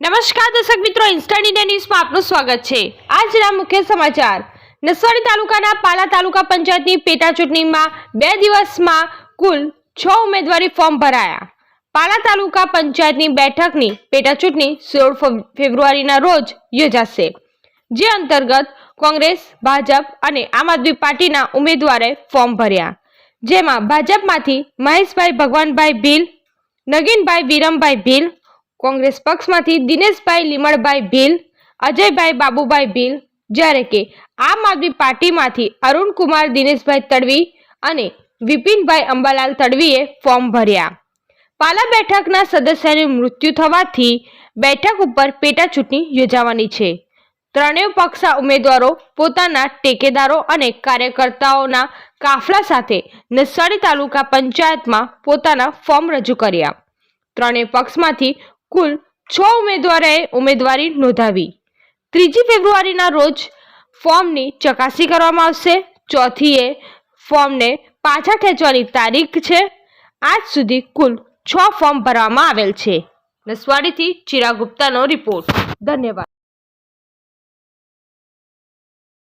નમસ્કાર દર્શક મિત્રો ઇન્સ્ટન્ટ ઇન્ડિયા ન્યૂઝમાં આપનું સ્વાગત છે. આજના મુખ્ય સમાચાર. નસવાડી તાલુકાના પાલા તાલુકા પંચાયતની પેટા ચૂંટણીમાં બે દિવસમાં કુલ છ ઉમેદવારી ફોર્મ ભરાયા. પાલા તાલુકા પંચાયતની બેઠકની પેટા ચૂંટણી સોળ ફેબ્રુઆરીના રોજ યોજાશે. જે અંતર્ગત કોંગ્રેસ, ભાજપ અને આમ આદમી પાર્ટીના ઉમેદવારે ફોર્મ ભર્યા. જેમાં ભાજપમાંથી મહેશભાઈ ભગવાનભાઈ ભીલ, નગીનભાઈ વિરમભાઈ ભીલ કોંગ્રેસ પક્ષમાંથી દિનેશભાઈ લીમડભાઈ ભીલ, અજયભાઈ બાબુભાઈ ભીલ, જ્યારે કે આમ આદમી પાર્ટીમાંથી અરુણકુમાર દિનેશભાઈ તડવી અને વિપિનભાઈ અંબાલાલ તડવીએ ફોર્મ ભર્યા. પાલા બેઠકના સદસ્યનું મૃત્યુ થવાથી બેઠક ઉપર પેટા ચૂંટણી યોજાવાની છે. ત્રણેય પક્ષના ઉમેદવારો પોતાના ટેકેદારો અને કાર્યકર્તાઓના કાફલા સાથે નસવાડી તાલુકા પંચાયતમાં પોતાના ફોર્મ રજૂ કર્યા. ત્રણેય પક્ષમાંથી કુલ છ ઉમેદવારોએ ઉમેદવારી નોંધાવી. ત્રીજી ફેબ્રુઆરીના રોજ ફોર્મની ચકાસણી કરવામાં આવશે. ચોથીએ ફોર્મને પાછા ખેંચવાની તારીખ છે. આજ સુધી કુલ છ ફોર્મ ભરવામાં આવેલ છે. નસવાડીથી ચિરા ગુપ્તાનો રિપોર્ટ. ધન્યવાદ.